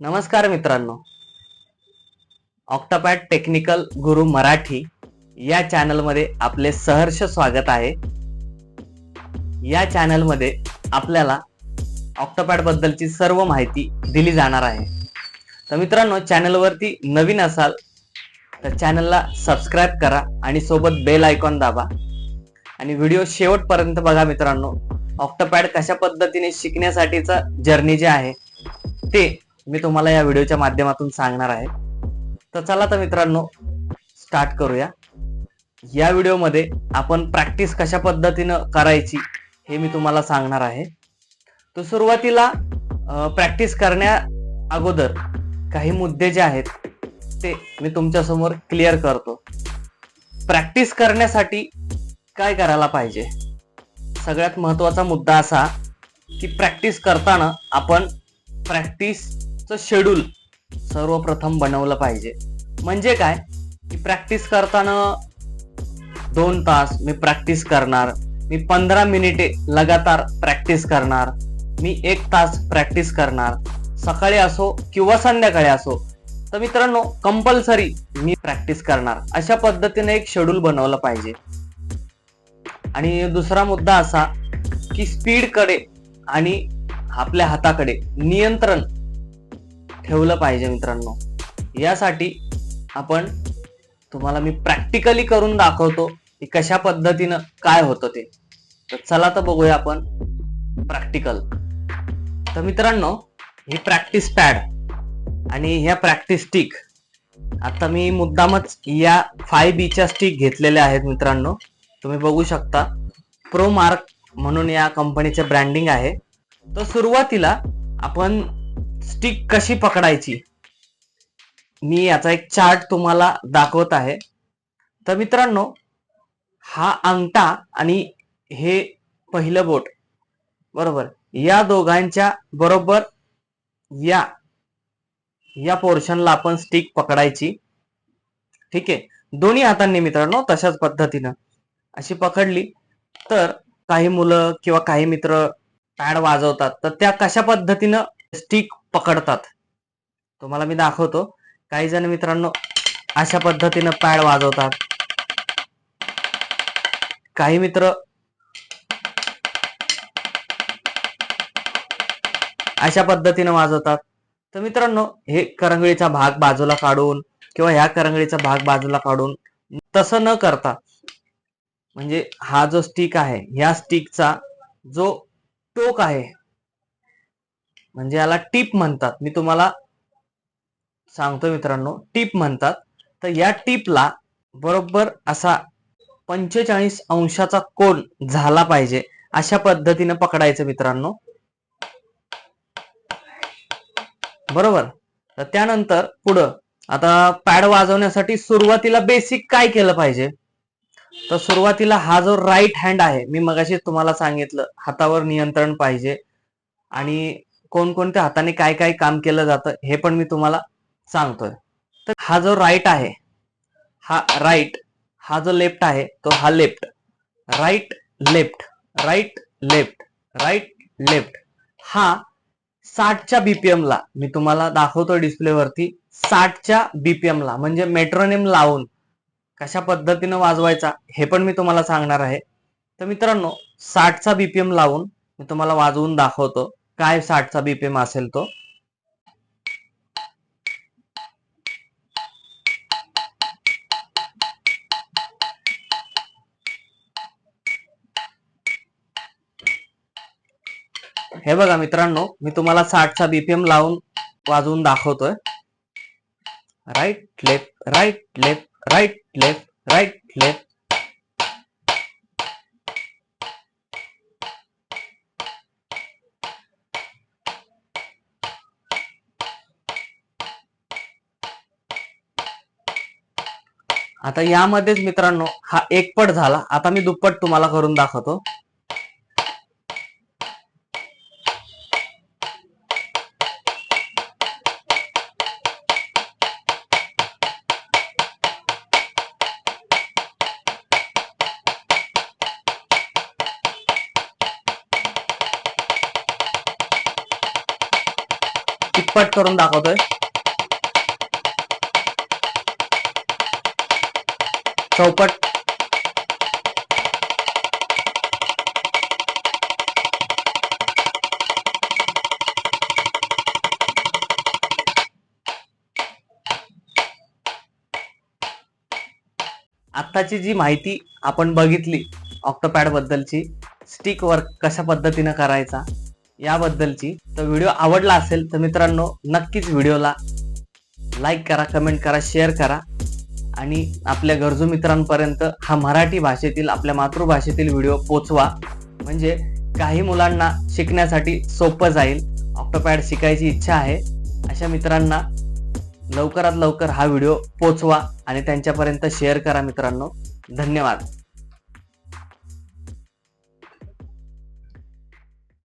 नमस्कार मित्रांनो. Octopad technical गुरु मराठी या चॅनलमध्ये आपले सहर्ष स्वागत आहे. या चॅनलमध्ये आपल्याला ऑक्टोपॅड बद्दलची सर्व माहिती दिली जाणार आहे. तर मित्रांनो चॅनलवरती नवीन असाल तर चॅनलला सबस्क्राईब करा आणि सोबत बेल आयकॉन दाबा. आणि व्हिडिओ शेवटपर्यंत बघा मित्रांनो ऑक्टोपॅड कशा पद्धतीने शिकण्यासाठीचा जर्नी जे आहे ते मी तुम्हाला या व्हिडिओच्या माध्यमातून सांगणार आहे. तर चला तर मित्रांनो स्टार्ट करूया. या व्हिडिओमध्ये आपण प्रॅक्टिस कशा पद्धतीनं करायची हे मी तुम्हाला सांगणार आहे. तर सुरुवातीला प्रॅक्टिस करण्या अगोदर काही मुद्दे जे आहेत ते मी तुमच्यासमोर क्लिअर करतो. प्रॅक्टिस करण्यासाठी काय करायला पाहिजे? सगळ्यात महत्त्वाचा मुद्दा असा की प्रॅक्टिस करताना आपण प्रॅक्टिस शेड्यूल सर्वप्रथम बनवलं पाहिजे. म्हणजे काय? की प्रॅक्टिस करताना दोन तास मी प्रॅक्टिस करणार. मी पंधरा मिनिटे लगातार प्रॅक्टिस करणार. मी एक तास प्रॅक्टिस करणार. सकाळी असो किंवा संध्याकाळी असो. तर मित्रांनो कंपल्सरी मी प्रॅक्टिस करणार. अशा पद्धतीने एक शेड्यूल बनवलं पाहिजे. आणि दुसरा मुद्दा असा की स्पीडकडे आणि आपल्या हाताकडे नियंत्रण ठेवलं पाहिजे मित्रांनो. यासाठी आपण तुम्हाला मी प्रॅक्टिकली करून दाखवतो की कशा पद्धतीनं काय होतं ते. तर चला तर बघूया आपण प्रॅक्टिकल तर मित्रांनो ही प्रॅक्टिस पॅड आणि ह्या प्रॅक्टिस स्टिक आता मी मुद्दामच या फाय बीच्या स्टिक घेतलेल्या आहेत मित्रांनो. तुम्ही बघू शकता. प्रो मार्क म्हणून या कंपनीचे ब्रँडिंग आहे. तर सुरुवातीला आपण स्टिक कशी पकडायची? मी याचा एक चार्ट तुम्हाला दाखवत आहे. तर मित्रांनो हा अंगठा आणि हे पहिलं बोट बरोबर? या दोघांच्या बरोबर या या पोर्शनला आपण स्टिक पकडायची. ठीक आहे? दोन्ही हातांनी मित्रांनो तशाच पद्धतीनं. अशी पकडली तर काही मुलं किंवा काही मित्र पॅड वाजवतात. तर त्या कशा पद्धतीनं स्टिक पकडतात. तुम्हाला मी दाखवतो. काही जण मित्रांनो अशा पद्धतीनं पॅड वाजवतात. काही मित्र अशा पद्धतीनं वाजवतात. तर मित्रांनो हे करंगळीचा भाग बाजूला काढून किंवा ह्या करंगळीचा भाग बाजूला काढून तसं न करता म्हणजे हा जो स्टिक आहे ह्या स्टिकचा जो टोक आहे म्हणजे याला टीप म्हणतात. मी तुम्हाला सांगतो मित्रांनो टीप म्हणतात. तर या टीपला बरोबर असा पंचेचाळीस अंशाचा कोण झाला पाहिजे अशा पद्धतीने पकडायचं मित्रांनो. बरोबर? तर त्यानंतर पुढं आता पॅड वाजवण्यासाठी सुरुवातीला बेसिक काय केलं पाहिजे? तर सुरुवातीला हा जो राईट हँड आहे मी मगाशी तुम्हाला सांगितलं हातावर नियंत्रण पाहिजे आणि कोणकोणत्या हाताने काय काय काम केलं जातं हे पण मी तुम्हाला सांगतोय. तर हा जो राईट आहे हा राईट हा जो लेफ्ट आहे तो हा left right left right left right left हा साठच्या बीपीएम ला मी तुम्हाला दाखवतो डिस्प्लेवरती साठच्या बीपीएम ला म्हणजे मेट्रोनेम लावून कशा पद्धतीनं वाजवायचा हे पण मी तुम्हाला सांगणार आहे. तर मित्रांनो साठचा बीपीएम लावून मी तुम्हाला वाजवून दाखवतो. काय साठचा बीपीएम असेल तो? हे बघा मित्रांनो मी तुम्हाला साठचा बीपीएम लावून वाजवून दाखवतोय. Right left right left right left right left आता यामध्येच मित्रांनो हा एकपट झाला. आता मी दुप्पट तुम्हाला करून दाखवतो. तिप्पट करून दाखवतोय. चौपट. आत्ताची जी माहिती आपण बघितली ऑक्टोपॅड बद्दलची स्टिक वर्क कशा पद्धतीनं करायचा याबद्दलची तर व्हिडिओ आवडला असेल तर मित्रांनो नक्कीच व्हिडिओला लाईक करा कमेंट करा शेअर करा. आणि आपल्या गरजू मित्रांपर्यंत हा मराठी भाषेतील आपल्या मातृभाषेतील व्हिडिओ पोचवा. म्हणजे काही मुलांना शिकण्यासाठी सोपं जाईल. ऑक्टोपॅड शिकायची इच्छा आहे. अशा मित्रांना लवकरात लवकर हा व्हिडिओ पोचवा आणि त्यांच्यापर्यंत शेअर करा मित्रांनो. धन्यवाद.